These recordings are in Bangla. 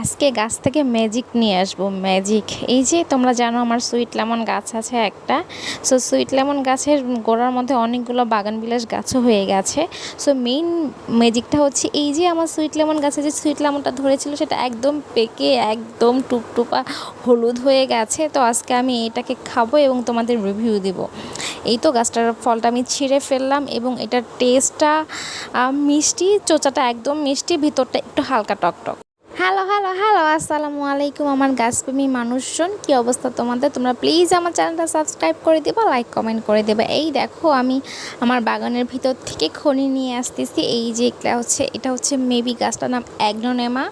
আজকে গাছ থেকে ম্যাজিক নিয়ে আসব ম্যাজিক এই যে তোমরা জানো আমার সুইট লেমন গাছ আছে একটা। সো সুইট লেমন গাছের গোড়ার মধ্যে অনেকগুলো বাগান বিলাস গাছও হয়ে গেছে। সো মেইন ম্যাজিকটা হচ্ছে এই যে আমার সুইট লেমন গাছে যে সুইট লেমনটা ধরেছিল সেটা একদম পেকে, একদম টুপটুপা হলুদ হয়ে গেছে। তো আজকে আমি এটাকে খাব এবং তোমাদের রিভিউ দিব। এই তো গাছটার ফলটা আমি ছিঁড়ে ফেললাম এবং এটার টেস্টটা মিষ্টি, চোচাটা একদম মিষ্টি, ভিতরটা একটু হালকা টকটক। হ্যালো হ্যালো হ্যালো আসসালামু আলাইকুম আমার গাছপ্রেমী মানুষজন। কি অবস্থা তোমাদের? তোমরা প্লিজ আমার চ্যানেলটা সাবস্ক্রাইব করে দেবা লাইক কমেন্ট করে দেবা। এই দেখো, আমি আমার বাগানের ভিতর থেকে খনি নিয়ে আসতেছি। এই যে এটা হচ্ছে এটা হচ্ছে মেবি গাছটার নাম অ্যাগনোনেমা।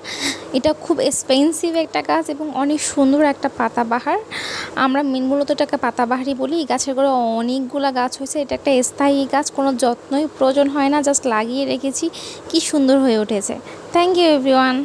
এটা খুব এক্সপেন্সিভ একটা গাছ এবং অনেক সুন্দর একটা পাতাবাহার। আমরা মেন মূলত এটাকে পাতাবাহারই বলি। এই গাছের করে অনেকগুলো গাছ হয়েছে। এটা একটা স্থায়ী গাছ, কোনো যত্নই প্রয়োজন হয় না জাস্ট লাগিয়ে রেখেছি। কি সুন্দর হয়ে উঠেছে। থ্যাংক ইউ এভরিওয়ান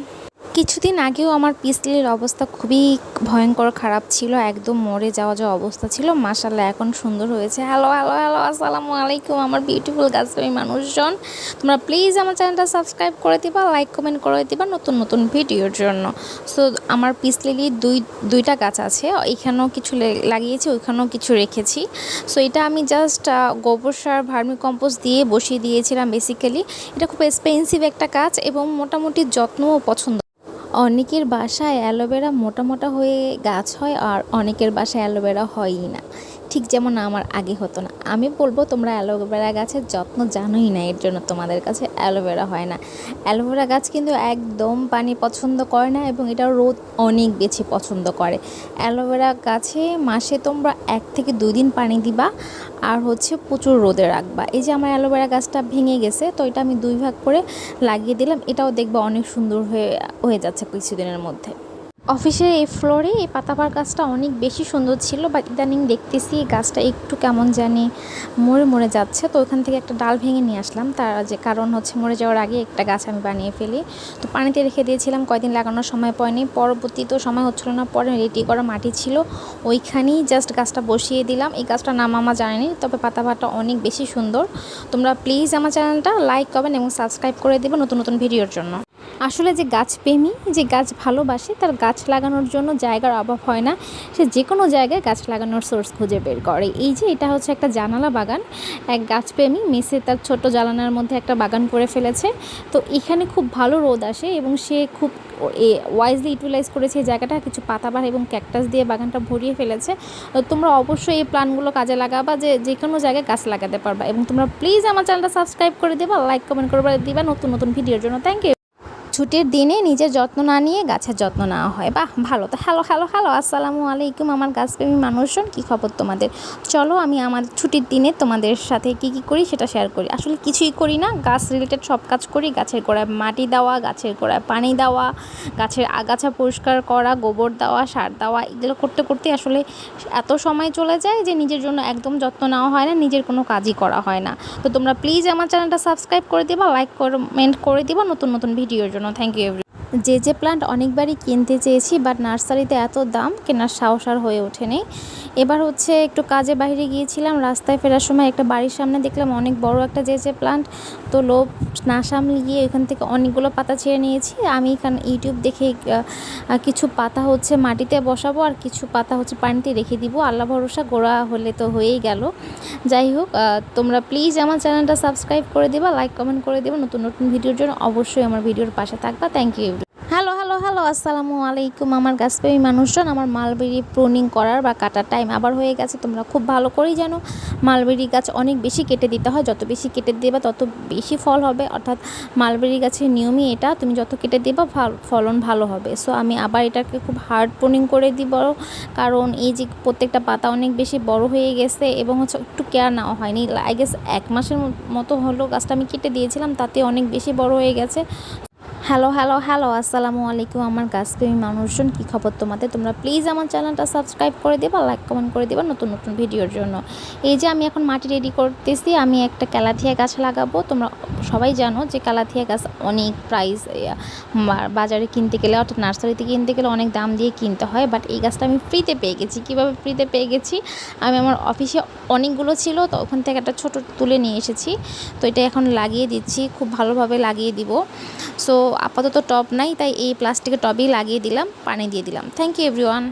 কিছুদিন আগেও আমার পিসলির অবস্থা খুবই ভয়ঙ্কর খারাপ ছিল, একদম মরে যাওয়া যাওয়া অবস্থা ছিল। মাসাল্লাহ এখন সুন্দর হয়েছে। হ্যালো হ্যালো হ্যালো আসসালামু আলাইকুম, আমার বিউটিফুল গাছপ্রেমী মানুষজন। তোমরা প্লিজ আমার চ্যানেলটা সাবস্ক্রাইব করে দিবা লাইক কমেন্ট করে দিবা নতুন নতুন ভিডিওর জন্য। সো আমার পিসলিলি দুই, দুইটা গাছ আছে, এখানেও কিছু লাগিয়েছি, ওইখানেও কিছু রেখেছি। সো এটা আমি জাস্ট গোবর সার ভার্মি কম্পোস্ট দিয়ে বসিয়ে দিয়েছিলাম বেসিক্যালি এটা খুব এক্সপেন্সিভ একটা গাছ এবং মোটামুটি যত্নও পছন্দ অনেকের বাসায় অ্যালোভেরা মোটা মোটা হয়ে গাছ হয় আর অনেকের বাসায় অ্যালোভেরা হয়ই না। ঠিক যেমন আমার আগে হতো না। আমি বলব তোমরা অ্যালোভেরা গাছের যত্ন জানোই না, এর জন্য তোমাদের কাছে অ্যালোভেরা হয় না। অ্যালোভেরা গাছ কিন্তু একদম পানি পছন্দ করে না এবং এটা রোদ অনেক বেশি পছন্দ করে। অ্যালোভেরা গাছে মাসে তোমরা এক থেকে দুই দিন পানি দিবা আর হচ্ছে প্রচুর রোদে রাখবা। এই যে আমার অ্যালোভেরা গাছটা ভেঙে গেছে, তো এটা আমি দুই ভাগ করে লাগিয়ে দিলাম, এটাও দেখবা অনেক সুন্দর হয়ে হয়ে যাচ্ছে কিছুদিনের মধ্যে। অফিসের এই ফ্লোরে এই পাতাবার গাছটা অনেক বেশি সুন্দর ছিল বাট ইদানিং দেখতেছি এই গাছটা একটু কেমন জানি মরে মরে যাচ্ছে। তো ওখান থেকে একটা ডাল ভেঙে নিয়ে আসলাম। তার যে কারণ হচ্ছে মরে যাওয়ার আগে একটা গাছ আমি বানিয়ে ফেলি। তো পানিতে রেখে দিয়েছিলাম, কয়দিন লাগানোর সময় পড়েনি পরবর্তী তো সময় হচ্ছিল না, পরে রেডি করা মাটি ছিল। ওইখানেই জাস্ট গাছটা বসিয়ে দিলাম। এই গাছটার নাম আমার জানেনি, তবে পাতাবাটা অনেক বেশি সুন্দর। তোমরা প্লিজ আমার চ্যানেলটা লাইক করবেন এবং সাবস্ক্রাইব করে দেবে নতুন নতুন ভিডিওর জন্য। আসলে যে গাছপ্রেমী যে গাছ ভালোবাসে, তার গাছ লাগানোর জন্য জায়গার অভাব হয় না। সে যে কোনো জায়গায় গাছ লাগানোর সোর্স খুঁজে বের করে। এই যে এটা হচ্ছে একটা জানালা বাগান। এক গাছপ্রেমী মেসে তার ছোট জানালার মধ্যে একটা বাগান করে ফেলেছে। তো এখানে খুব ভালো রোদ আসে এবং সে খুব এ ওয়াইজলি ইউটিলাইজ করেছে এই জায়গাটা। কিছু পাতাবার এবং ক্যাকটাস দিয়ে বাগানটা ভরিয়ে ফেলেছে। তো তোমরা অবশ্যই এই প্ল্যানগুলো কাজে লাগাবা যে যে কোনো জায়গায় গাছ লাগাতে পারবা। এবং তোমরা প্লিজ আমার চ্যানেলটা সাবস্ক্রাইব করে দেবা লাইক কমেন্ট করে দিবা নতুন নতুন ভিডিওর জন্য। থ্যাংক ইউ ছুটির দিনে নিজের যত্ন না নিয়ে গাছের যত্ন নেওয়া হয়। বাহ, ভালো। তো হ্যালো হ্যালো হ্যালো আসসালামু আলাইকুম আমার গাছপ্রেমী মানুষজন, কী খবর তোমাদের? চলো আমি আমার ছুটির দিনে তোমাদের সাথে কি কি করি সেটা শেয়ার করি। আসলে কিছুই করি না, গাছ রিলেটেড সব কাজ করি। গাছের গোড়ায় মাটি দেওয়া, গাছের গোড়ায় পানি দেওয়া, গাছের আগাছা পরিষ্কার করা, গোবর দেওয়া, সার দেওয়া, এগুলো করতে করতে আসলে এত সময় চলে যায় যে নিজের জন্য একদম যত্ন নেওয়া হয় না, নিজের কোনো কাজই করা হয় না। তো তোমরা প্লিজ আমার চ্যানেলটা সাবস্ক্রাইব করে দিবা লাইক কমেন্ট করে দিবা, নতুন নতুন ভিডিওর জন্য। থ্যাংক ইউ যে যে প্লান্ট অনেকবারই কিনতে চেয়েছি বাট নার্সারিতে এত দাম কেনার সাহস আর হয়ে ওঠেনি। এবার হচ্ছে একটু কাজে বাইরে গিয়েছিলাম, রাস্তায় ফেরার সময় একটা বাড়ির সামনে দেখলাম অনেক বড় একটা যে যে প্লান্ট তো লোভ না সামলে গিয়ে এখান থেকে অনেকগুলো পাতা ছেড়ে নিয়েছি। আমি এখানে ইউটিউব দেখে কিছু পাতা হচ্ছে মাটিতে বসাবো আর কিছু পাতা হচ্ছে পানিতে রেখে দিব। আল্লাহ ভরসা, গোড়া হলে তো হয়েই গেল। যাই হোক তোমরা প্লিজ আমার চ্যানেলটা সাবস্ক্রাইব করে দিবা লাইক কমেন্ট করে দিবা। নতুন নতুন ভিডিওর জন্য অবশ্যই আমার ভিডিওর পাশে থাকবা। থ্যাংক ইউ আসসালামু আলাইকুম। আমার গাছপ্রেমী মানুষজন, আমার মালবেরি প্রুনিং করার বা কাটার টাইম আবার হয়ে গেছে। তোমরা খুব ভালো করেই জানো, মালবেরি গাছ অনেক বেশি কেটে দিতে হয়। যত বেশি কেটে দেবা, তত বেশি ফল হবে। অর্থাৎ মালবেরি গাছের নিয়মই এটা, তুমি যত কেটে দেবা ফলন ভালো হবে। সো আমি আবার এটাকে খুব হার্ড প্রুনিং করে দিব, কারণ এই যে প্রত্যেকটা পাতা অনেক বেশি বড় হয়ে গেছে এবং হচ্ছে একটু কেয়ার নেওয়া হয়নি। আই গেস এক মাসের মতো হলো গাছটা আমি কেটে দিয়েছিলাম, তাতে অনেক বেশি বড় হয়ে গেছে। হ্যালো হ্যালো হ্যালো, আসসালামু আলাইকুম আমার গাছপ্রেমী মানুষজন কী খবর তোমাদের? তোমরা প্লিজ আমার চ্যানেলটা সাবস্ক্রাইব করে দেবা লাইক কমেন্ট করে দেবা নতুন নতুন ভিডিওর জন্য। এই যে আমি এখন মাটি রেডি করতেছি, আমি একটা ক্যালাথিয়া গাছ লাগাবো। তোমরা সবাই জানো যে কালাথিয়া গাছ অনেক প্রাইস বাজারে কিনতে গেলে অর্থাৎ নার্সারিতে কিনতে গেলে অনেক দাম দিয়ে কিনতে হয়। বাট এই গাছটা আমি ফ্রিতে পেয়ে গেছি। কীভাবে ফ্রিতে পেয়ে গেছি? আমি আমার অফিসে অনেকগুলো ছিল, তো ওখান থেকে একটা ছোট তুলে নিয়ে এসেছি। তো এটা এখন লাগিয়ে দিচ্ছি, খুব ভালোভাবে লাগিয়ে দিব। সো আপাতত টব নাই, তাই এই প্লাস্টিকের টবেই লাগিয়ে দিলাম, পানি দিয়ে দিলাম। Thank you everyone